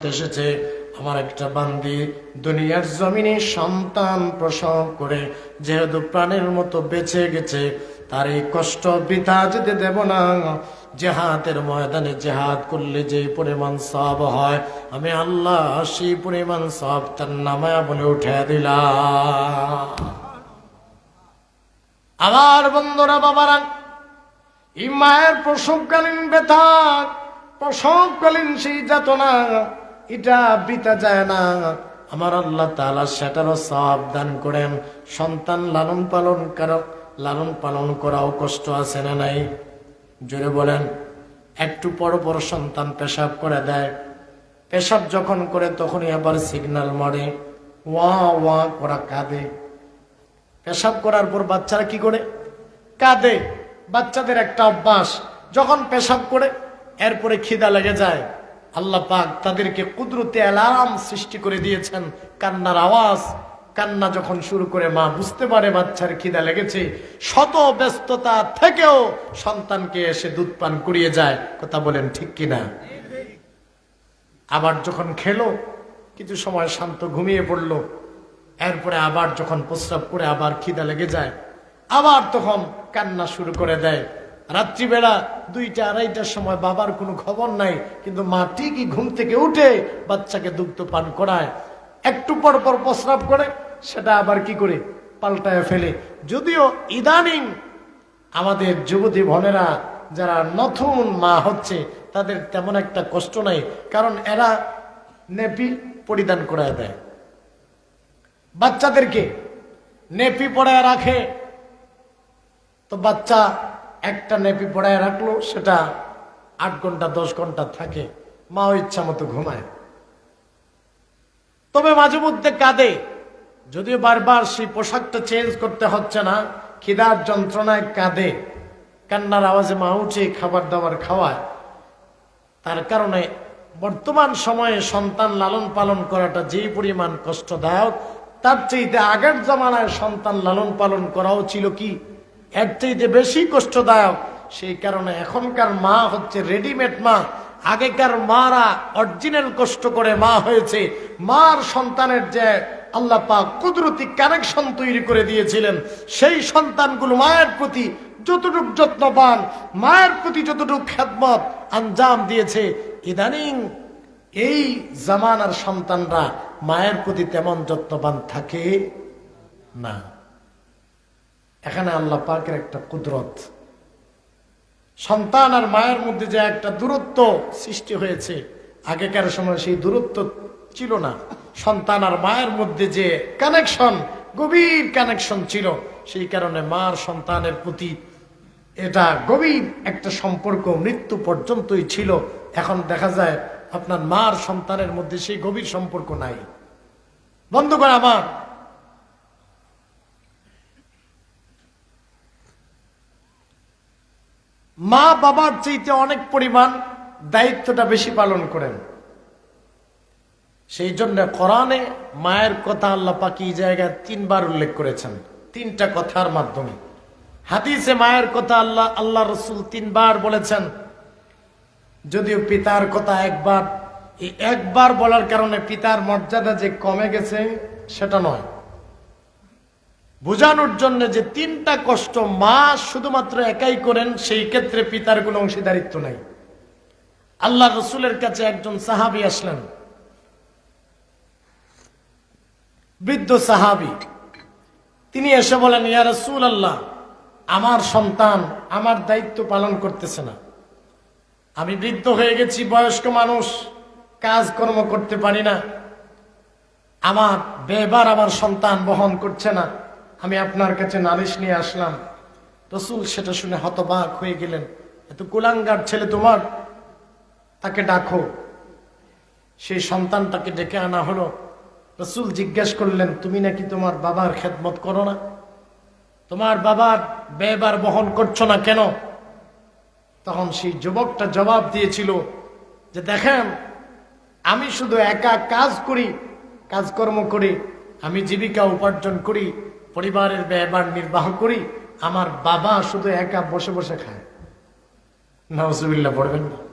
এসেছে আমার একটা বান্দি। দুনিয়ার জমিনে সন্তান প্রসব করে যেহেতু প্রাণের মতো বেঁচে গেছে, তার এই কষ্ট বৃথা যেতে দেব না, জেহাদের ময়দানে জেহাদ করলে যে পরিমাণ সব হয়, আমি আল্লাহ সেই পরিমাণ সব তার নামায়া বলে উঠে দিলাম। আমার বন্ধুরা, বাবারা, এই মায়ের প্রসবকালীন ব্যথা, প্রসবকালীন সেই যাতনা এটা বিতা যায় না। আমার আল্লাহ তালা সেটারও সাবধান করেন। সন্তান লালন পালন কারও, লালন পালন করাও কষ্ট আছে না নাই? জোরে বলেন। একটু পর পর সন্তান পেশাব করে দেয়। পেশাব যখন করে তখনই আবার সিগন্যাল মারে। ওয়া ওয়া করা কাঁদে। পেশাব করার পর বাচ্চারা কি করে? কাঁদে। বাচ্চাদের একটা অভ্যাস, যখন পেশাব করে, এরপরে খিদা লেগে যায়। আল্লাহ পাক তাদেরকে কুদরতে অ্যালার্ম সৃষ্টি করে দিয়েছেন। কান্নার আওয়াজ, কান্না যখন শুরু করে, মা বুঝতে পারে বাচ্চার খিদা লেগেছে। শত ব্যস্ততা থেকেও সন্তানকে এসে দুধ পান করিয়ে যায়। কথা বলেন ঠিক কিনা? আবার যখন খেলো, কিছু সময় শান্ত ঘুমিয়ে পড়ল। এরপরে আবার যখন প্রস্রাব করে আবার খিদা লেগে যায়, আবার তখন কান্না শুরু করে দেয়। রাত্রিবেলা দুইটা, আড়াইটার সময় বাবার কোনো খবর নাই, কিন্তু মা ঠিকই ঘুম থেকে উঠে বাচ্চাকে দুগ্ধ পান করায়। একটু পর পর প্রস্রাব করে, সেটা আবার কি করে? পাল্টায় ফেলে। যদিও ইদানিং আমাদের যুবতী বোনেরা যারা নতুন মা হচ্ছে, তাদের তেমন একটা কষ্ট নাই, কারণ এরা নেপি পরিধান করায় দেয়। বাচ্চাদেরকে নেপি পড়ায় রাখে, তো বাচ্চা একটা নেপি পড়ায় রাখল, সেটা আট ঘণ্টা, দশ ঘণ্টা থাকে। মাও ইচ্ছা মতো ঘুমায়। তবে মাঝে মধ্যে কাঁদে। যদিও বারবার সেই পোশাকটা চেঞ্জ করতে হচ্ছে না, খিদার যন্ত্রণায় কাঁদে। কান্নার আওয়াজে মা উঠে খাবার দাবার খাওয়ায়। তার কারণে বর্তমান সময়ে সন্তান লালন পালন করাটা যেই পরিমাণ কষ্টদায়ক, তার চাইতে আগের জমানায় সন্তান লালন পালন করাও ছিল কি এর চাইতে বেশি কষ্টদায়ক, সেই কারণে এখনকার মা হচ্ছে রেডিমেড মা। আগেকার মারা অরিজিনাল কষ্ট করে মা হয়েছে। মার সন্তানের যে আল্লাহ পাক কুদরতি কানেকশন তৈরি করে দিয়েছিলেন, সেই সন্তানগুলো মায়ের প্রতি যতটুক যত্নবান, মায়ের প্রতি যতটুক খেদমত আঞ্জাম দিয়েছে, ইদানিং এই জামানার সন্তানরা মায়ের প্রতি তেমন যত্নবান থাকে না। এখানে আল্লাহ পাকের একটা কুদরত। সন্তান আর মায়ের মধ্যে যে একটা দূরত্ব সৃষ্টি হয়েছে, আগেকার সময় সেই দূরত্ব ছিল না। সন্তান আর মায়ের মধ্যে যে কানেকশন গভীর কানেকশন ছিল, সেই কারণে মার সন্তানের প্রতি এটা গভীর একটা সম্পর্ক মৃত্যু পর্যন্তই ছিল। এখন দেখা যায়, আপনার মার সন্তানের মধ্যে সেই গভীর সম্পর্ক নাই। বন্ধু করে আমার মা বাবার চাইতে অনেক পরিমাণ দায়িত্বটা বেশি পালন করেন। সেই জন্য কোরআনে মায়ের কথা আল্লাহ পাকি জায়গায় তিনবার উল্লেখ করেছেন, তিনটা কথার মাধ্যমে। হাদিসে মায়ের কথা আল্লাহ আল্লাহ রসুল তিনবার বলেছেন, যদিও পিতার কথা একবার, এই একবার বলার কারণে পিতার মর্যাদা যে কমে গেছে, সেটা নয়। বোঝানোর জন্য যে তিনটা কষ্ট মা শুধুমাত্র একাই করেন, সেই ক্ষেত্রে পিতার কোনো অংশীদারিত্ব নাই। আল্লাহ রসুলের কাছে একজন সাহাবি আসলেন। বৃদ্ধ সাহাবি, তিনি এসে বলেন, ইয়া রসুল আল্লাহ আমার সন্তান আমার দায়িত্ব পালন করতেছে না। আমি বৃদ্ধ হয়ে গেছি, বয়স্ক মানুষ কাজকর্ম করতে পারি না। আমার বেবার আমার সন্তান বহন করছে না। আমি আপনার কাছে নালিশ নিয়ে আসলাম। রসুল সেটা শুনে হতবাক হয়ে গেলেন। এত কুলাঙ্গার ছেলে তোমার? তাকে ডাকো। সেই সন্তানটাকে ডেকে আনা হলো। রসুল জিজ্ঞেস করলেন, তুমি নাকি তোমার বাবার খেদমত করো না? তোমার বাবার ব্যয়বার বহন করছ না কেন? তখন সেই যুবকটা জবাব দিয়েছিল যে, দেখেন, আমি শুধু একা কাজ করি, কাজকর্ম করি, আমি জীবিকা উপার্জন করি পরিবারের ব্যয়বার নির্বাহ করি আমার বাবা শুধু একা বসে বসে খায়। নজরুল্লাহ পড়বেন না।